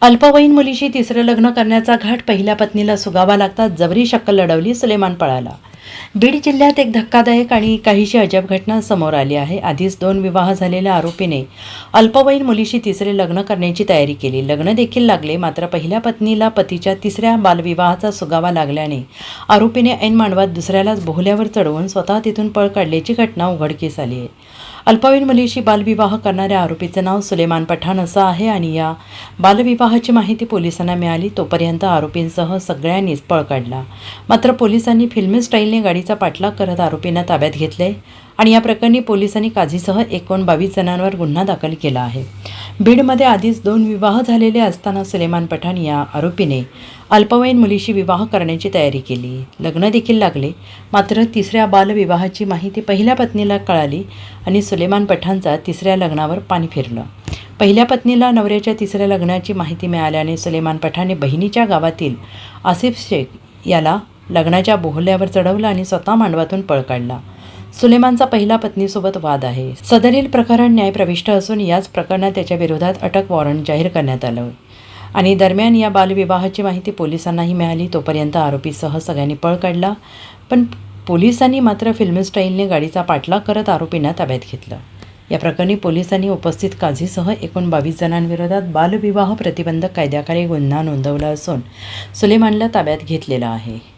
अल्पवयीन मुलीशी तिसरं लग्न करण्याचा घाट पहिल्या पत्नीला सुगावा लागतात जबरी शक्कल लढवली सुलेमान पळाला. बीड जिल्ह्यात एक धक्कादायक आणि काहीशी अजब घटना समोर आली आहे. आधीच दोन विवाह झालेल्या आरोपीने अल्पवयीन मुलीशी तिसरे लग्न करण्याची तयारी केली. लग्न देखील लागले मात्र पहिल्या पत्नीला पतीच्या तिसऱ्या बालविवाहाचा सुगावा लागल्याने आरोपीने ऐन मांडवात दुसऱ्यालाच बोहल्यावर चढवून स्वतः तिथून पळ काढल्याची घटना उघडकीस आली आहे. अल्पवयीन मुलीशी बालविवाह करणाऱ्या आरोपीचं नाव सुलेमान पठाण असं आहे आणि या बालविवाहाची माहिती पोलिसांना मिळाली तोपर्यंत आरोपींसह सगळ्यांनीच पळ काढला. मात्र पोलिसांनी फिल्मी स्टाईलने गाडीचा पाठलाग करत आरोपींना ताब्यात घेतले आणि या प्रकरणी पोलिसांनी काझीसह एकोण बावीस जणांवर गुन्हा दाखल केला आहे. बीडमध्ये आधीच दोन विवाह झालेले असताना सुलेमान पठाण या आरोपीने अल्पवयीन मुलीशी विवाह करण्याची तयारी केली. लग्न देखील लागले. मात्र तिसऱ्या बालविवाहाची माहिती पहिल्या पत्नीला कळाली आणि सुलेमान पठाणचा तिसऱ्या लग्नावर पाणी फिरलं. पहिल्या पत्नीला नवऱ्याच्या तिसऱ्या लग्नाची माहिती मिळाल्याने सुलेमान पठाणे बहिणीच्या गावातील आसिफ शेख याला लग्नाच्या बोहल्यावर चढवलं आणि स्वतः मांडवातून पळ काढला. सुलेमानचा पहिला पत्नीसोबत वाद आहे. सदरील प्रकरण न्यायप्रविष्ट असून याच प्रकरणात त्याच्या विरोधात अटक वॉरंट जाहीर करण्यात आलं. आणि दरम्यान या बालविवाहाची माहिती पोलिसांनाही मिळाली. तोपर्यंत आरोपीसह सगळ्यांनी पळ काढला. पण पोलिसांनी मात्र फिल्म स्टाईलने गाडीचा पाठलाग करत आरोपींना ताब्यात घेतलं. या प्रकरणी पोलिसांनी उपस्थित काझीसह एकूण बावीस जणांविरोधात बालविवाह प्रतिबंधक कायद्याखाली गुन्हा नोंदवला असून सुलेमानला ताब्यात घेतलेला आहे.